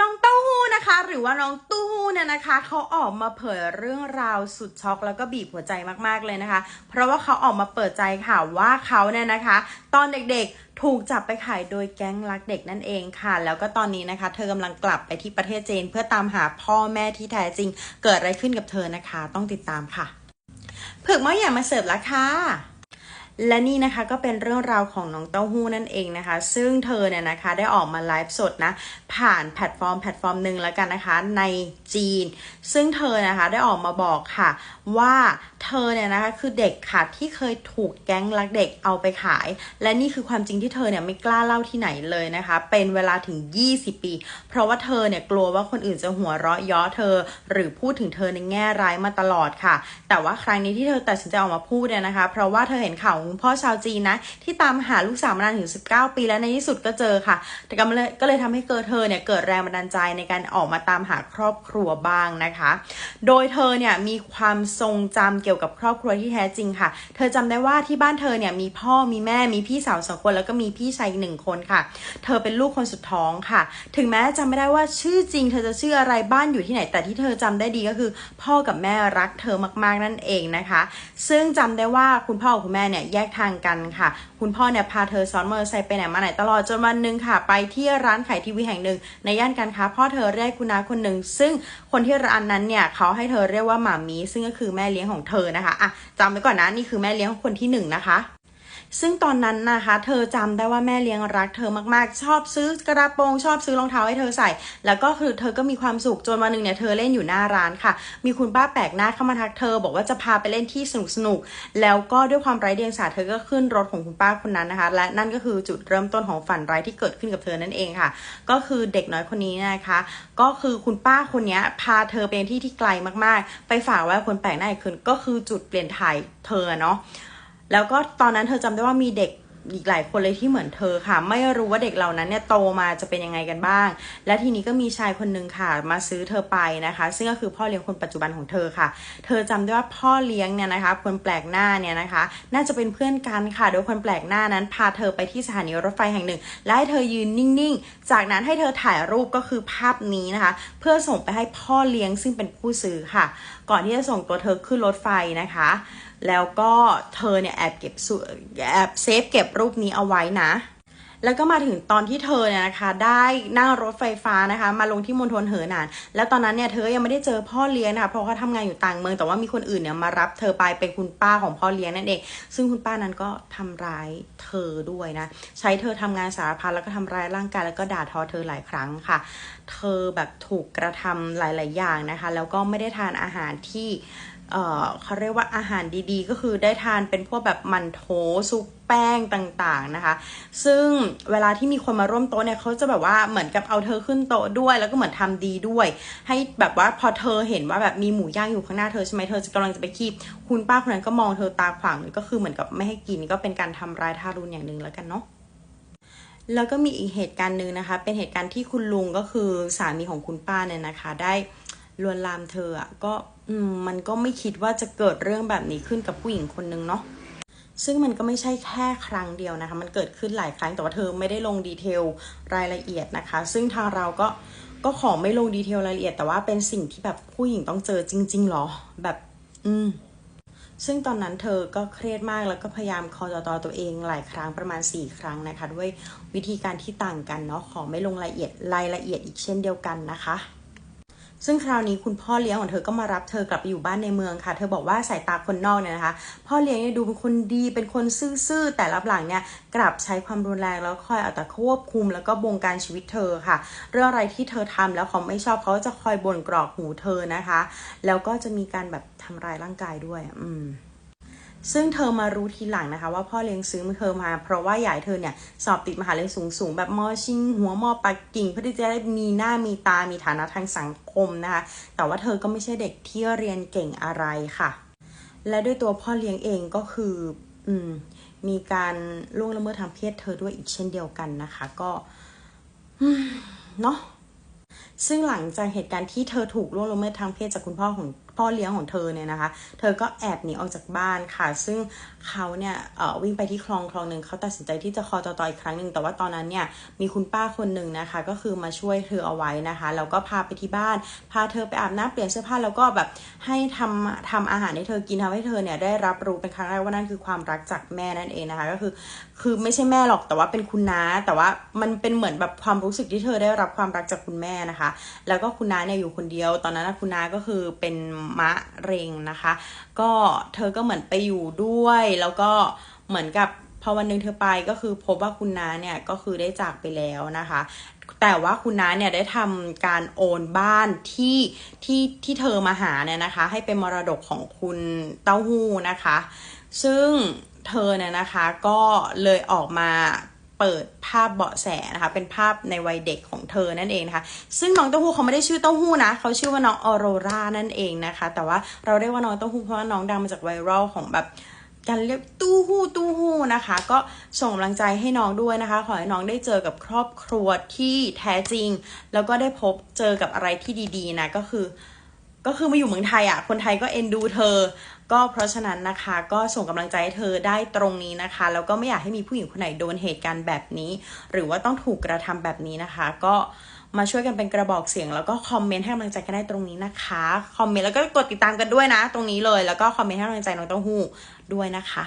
น้องเต้าหู้นะคะ หรือว่าน้องตู้หู้เนี่ยนะคะเขาออกมาเผยเรื่องราวสุดช็อกแล้วก็บีบหัวใจมากๆเลยนะคะ เพราะว่าเขาออกมาเปิดใจค่ะว่าเขาเนี่ยนะคะ ตอนเด็กๆถูกจับไปขายโดยแก๊งรักเด็กนั่นเองค่ะ แล้วก็ตอนนี้นะคะ เธอกำลังกลับไปที่ประเทศจีนเพื่อตามหาพ่อแม่ที่แท้จริง เกิดอะไรขึ้นกับเธอนะคะ ต้องติดตามค่ะเผือกม้อใหญ่ามาเสิร์ฟแล้วค่ะ และนี่นะคะก็เป็นเรื่องราวของน้องเต้าหู้นั่นเองนะคะ ซึ่งเธอเนี่ยนะคะได้ออกมาไลฟ์สดนะผ่านแพลตฟอร์มแพลตฟอร์มหนึ่งแล้วกันนะคะในจีน ซึ่งเธอนะคะได้ออกมาบอกค่ะ ว่าเธอเนี่ยนะคะคือเด็กค่ะที่เคยถูกแก๊งรักเด็กเอาไปขาย และนี่คือความจริงที่เธอเนี่ยไม่กล้าเล่าที่ไหนเลยนะคะ เป็นเวลาถึง 20 ปี เพราะว่าเธอเนี่ยกลัวว่าคนอื่นจะหัวเราะย้อเธอ หรือพูดถึงเธอในแง่ร้ายมาตลอดค่ะ แต่ว่าครั้งนี้ที่เธอตัดสินใจออกมาพูดเนี่ยนะคะ เพราะว่าเธอเห็นข่าวของคุณพ่อชาวจีนนะ ที่ตามหาลูกสาวมานานถึง 19 ปีแล้วในที่สุดก็เจอค่ะ แต่ก็เลยก็เลยทำให้เกิดเธอเนี่ยเกิดแรงบันดาลใจในการออกมาตามหาครอบครัวบ้างนะคะ โดยเธอเนี่ยมีความทรงจำเกี่ยวกับครอบครัวที่แท้จริงค่ะ เธอจำได้ว่าที่บ้านเธอเนี่ยมีพ่อมีแม่มีพี่สาวสองคนแล้วก็มีพี่ชายหนึ่งคนค่ะ เธอเป็นลูกคนสุดท้องค่ะ ถึงแม้จำไม่ได้ว่าชื่อจริง เธอจะชื่ออะไรบ้านอยู่ที่ไหน แต่ที่เธอจำได้ดีก็คือ พ่อกับแม่รักเธอมากๆนั่นเองนะคะ ซึ่งจำได้ว่าคุณพ่อกับคุณแม่เนี่ยแยกทางกันค่ะ คุณพ่อเนี่ยพาเธอซ้อนมอเตอร์ไซค์ไปไหนมาไหนตลอดจนวันหนึ่งค่ะ ไปที่ร้านขายทีวีแห่งหนึ่ง ในย่านการค้าพ่อเธอเรียกคุณน้าคนหนึ่งซึ่งคนที่ร้านนั้นเนี่ยเขาให้เธอเรียกว่าหมามีซึ่งก็คือแม่เลี้ยงของเธอนะคะอะจำไว้ก่อนนะนี่คือแม่เลี้ยงคนที่หนึ่งนะคะ ซึ่งตอนนั้นนะคะ เธอจำได้ว่าแม่เลี้ยงรักเธอมากๆ ชอบซื้อกระโปรงชอบซื้อรองเท้าให้เธอใส่ แล้วก็คือเธอก็มีความสุขจนวันหนึ่งเนี่ยเธอเล่นอยู่หน้าร้านค่ะ มีคุณป้าแปลกหน้าเข้ามาทักเธอ บอกว่าจะพาไปเล่นที่สนุกสนุกๆแล้วก็ด้วยความไร้เดียงสาเธอก็ขึ้นรถของคุณป้าคนนั้นนะคะ และนั่นก็คือจุดเริ่มต้นของฝันร้ายที่เกิดขึ้นกับเธอนั่นเองค่ะ ก็คือเด็กน้อยคนนี้นะคะ ก็คือคุณป้าคนนี้พาเธอไปที่ที่ไกลมากๆ ไปฝากไว้คนแปลกหน้าอีกคนก็คือจุดเปลี่ยนถ่ายเธอเนาะ แล้วก็ตอนนั้นเธอจำได้ว่ามีเด็กอีกหลายคนเลยที่เหมือนเธอค่ะ ไม่รู้ว่าเด็กเหล่านั้นเนี่ยโตมาจะเป็นยังไงกันบ้าง และทีนี้ก็มีชายคนหนึ่งค่ะ มาซื้อเธอไปนะคะ ซึ่งก็คือพ่อเลี้ยงคนปัจจุบันของเธอค่ะ เธอจำได้ว่าพ่อเลี้ยงเนี่ยนะคะคนแปลกหน้าเนี่ยนะคะ น่าจะเป็นเพื่อนกันค่ะ โดยคนแปลกหน้านั้นพาเธอไปที่สถานีรถไฟแห่งหนึ่ง และให้เธอยืนนิ่งๆ จากนั้นให้เธอถ่ายรูปก็คือภาพนี้นะคะ เพื่อส่งไปให้พ่อเลี้ยงซึ่งเป็นผู้ซื้อค่ะก่อนที่จะส่งตัวเธอขึ้นรถไฟนะคะ แล้วก็เธอเนี่ยแอบเก็บแอบเซฟเก็บรูปนี้เอาไว้นะ แล้วก็มาถึงตอนที่เธอเนี่ยนะคะ ได้นั่งรถไฟฟ้านะคะ มาลงที่มณฑลเหอหนาน แล้วตอนนั้นเนี่ยเธอยังไม่ได้เจอพ่อเลี้ยงนะคะเพราะเขาทำงานอยู่ต่างเมืองแต่ว่ามีคนอื่นเนี่ยมารับเธอไปเป็นคุณป้าของพ่อเลี้ยงนั่นเอง ซึ่งคุณป้านั้นก็ทำร้ายเธอด้วยนะ ใช้เธอทำงานสารพัดแล้วก็ทำร้ายร่างกายแล้วก็ด่าทอเธอหลายครั้งค่ะ เธอแบบถูกกระทำหลาย ๆ อย่างนะคะ แล้วก็ไม่ได้ทานอาหารที่ เอ่อเขาเรียกว่าอาหารดีๆ ก็คือได้ทานเป็นพวกแบบมันโถซุปแป้งต่างๆนะคะ ซึ่งเวลาที่มีคนมาร่วมโต๊ะเนี่ยเขาจะแบบว่าเหมือนกับเอาเธอขึ้นโต๊ะด้วย แล้วก็เหมือนทำดีด้วย ให้แบบว่าพอเธอเห็นว่าแบบมีหมูย่างอยู่ข้างหน้าเธอใช่ไหมเธอจะกำลังจะไปคีบคุณป้าคนนั้นก็มองเธอตาขวางเลยก็คือเหมือนกับไม่ให้กินก็เป็นการทำร้ายทารุณอย่างหนึ่งแล้วกันเนาะแล้วก็มีอีกเหตุการณ์หนึ่งนะคะ เป็นเหตุการณ์ที่คุณลุงก็คือสามีของคุณป้าเนี่ยนะคะ ได้ ลวนลามเธออะก็มันก็ไม่คิดว่าจะเกิดเรื่องแบบนี้ขึ้นกับผู้หญิงคนนึงเนาะซึ่งมันก็ไม่ใช่แค่ครั้งเดียวนะคะ มันเกิดขึ้นหลายครั้งแต่ว่าเธอไม่ได้ลงดีเทลรายละเอียดนะคะ ซึ่งทางเราก็ก็ขอไม่ลงดีเทลรายละเอียด แต่ว่าเป็นสิ่งที่แบบผู้หญิงต้องเจอจริง ๆหรอ แบบ อืม ซึ่งตอนนั้นเธอก็เครียดมากแล้วก็พยายามคอจอตอตัวเองหลายครั้งประมาณ 4 ครั้งนะคะ ด้วยวิธีการที่ต่างกันเนาะขอไม่ลงรายละเอียดรายละเอียดอีกเช่นเดียวกันนะคะ ซึ่งคราวนี้คุณพ่อเลี้ยงของเธอก็มารับเธอกลับไปอยู่บ้านในเมืองค่ะ เธอบอกว่าสายตาคนนอกเนี่ยนะคะ พ่อเลี้ยงเนี่ยดูเป็นคนดีเป็นคนซื่อๆ แต่รับหลังเนี่ยกลับใช้ความรุนแรงแล้วคอยเอาแต่ควบคุมแล้วก็บงการชีวิตเธอค่ะ เรื่องอะไรที่เธอทำแล้วเขาไม่ชอบเขาจะคอยบ่นกรอกหูเธอนะคะ แล้วก็จะมีการแบบทำร้ายร่างกายด้วย อืม ซึ่งเธอมารู้ทีหลังนะคะ ว่าพ่อเลี้ยงซื้อเธอมา เพราะว่าอยากให้เธอเนี่ยสอบติดมหาลัยสูงๆ แบบมอชิง หัวมอปักกิ่งเพื่อที่จะได้มีหน้ามีตามีฐานะทางสังคมนะคะ แต่ว่าเธอก็ไม่ใช่เด็กที่เรียนเก่งอะไรค่ะ และด้วยตัวพ่อเลี้ยงเองก็คืออืมมีการล่วงละเมิดทางเพศเธอด้วยอีกเช่นเดียวกันนะคะ ก็เนาะซึ่งหลังจากเหตุการณ์ที่เธอถูกล่วงละเมิดทางเพศจากคุณพ่อของพ่อเลี้ยงของเธอเนี่ยนะคะ เธอก็แอบหนีออกจากบ้านค่ะ ซึ่งเขาเนี่ยวิ่งไปที่คลองคลองหนึ่งเขาตัดสินใจที่จะคอจอตออีกครั้งหนึ่งแต่ว่าตอนนั้นเนี่ยมีคุณป้าคนหนึ่งนะคะ ก็คือมาช่วยเธอเอาไว้นะคะแล้วก็พาไปที่บ้านพาเธอไปอาบน้ำเปลี่ยนเสื้อผ้าแล้วก็แบบให้ทำทำอาหารให้เธอกินทำให้เธอเนี่ยได้รับรู้เป็นครั้งแรกว่านั่นคือความรักจากแม่นั่นเองนะคะ ก็คือคือไม่ใช่แม่หรอกแต่ว่าเป็นคุณน้า แต่ว่ามันเป็นเหมือนแบบความรู้สึกที่เธอได้รับความรักจากคุณแม่นะคะ แล้วก็คุณน้าเนี่ยอยู่คนเดียว ตอนนั้นคุณน้าก็คือเป็นมะเร็งนะคะ ก็เธอก็เหมือนไปอยู่ด้วย แล้วก็เหมือนกับพอวันหนึ่งเธอไปก็คือพบว่าคุณน้าเนี่ยก็คือได้จากไปแล้วนะคะ แต่ว่าคุณน้าเนี่ยได้ทำการโอนบ้านที่ที่ที่เธอมาหาเนี่ยนะคะ ให้เป็นมรดกของคุณเต้าหู้นะคะ ซึ่งเธอเนี่ยนะคะก็เลยออกมา เปิดภาพเบาะแสนะคะ เป็นภาพในวัยเด็กของเธอนั่นเองนะคะ ซึ่งน้องเต้าหู้เขาไม่ได้ชื่อเต้าหู้นะ เขาชื่อว่าน้องออโรรานั่นเองนะคะ แต่ว่าเราเรียกว่าน้องเต้าหู้เพราะว่าน้องดังมาจากไวรัลของแบบการเรียกตู้หู้ตู้หู้นะคะ ก็ส่งกำลังใจให้น้องด้วยนะคะ ขอให้น้องได้เจอกับครอบครัวที่แท้จริง แล้วก็ได้พบเจอกับอะไรที่ดีๆนะก็คือ ก็คือมาอยู่เมืองไทยอะ คนไทยก็เอ็นดูเธอ ก็เพราะฉะนั้นนะคะ ก็ส่งกำลังใจให้เธอได้ตรงนี้นะคะ แล้วก็ไม่อยากให้มีผู้หญิงคนไหนโดนเหตุการณ์แบบนี้ หรือว่าต้องถูกกระทำแบบนี้นะคะ ก็มาช่วยกันเป็นกระบอกเสียง แล้วก็คอมเมนต์ให้กำลังใจกันได้ตรงนี้นะคะ คอมเมนต์แล้วก็กดติดตามกันด้วยนะ ตรงนี้เลย แล้วก็คอมเมนต์ให้กำลังใจน้องเต้าหู้ด้วยนะคะ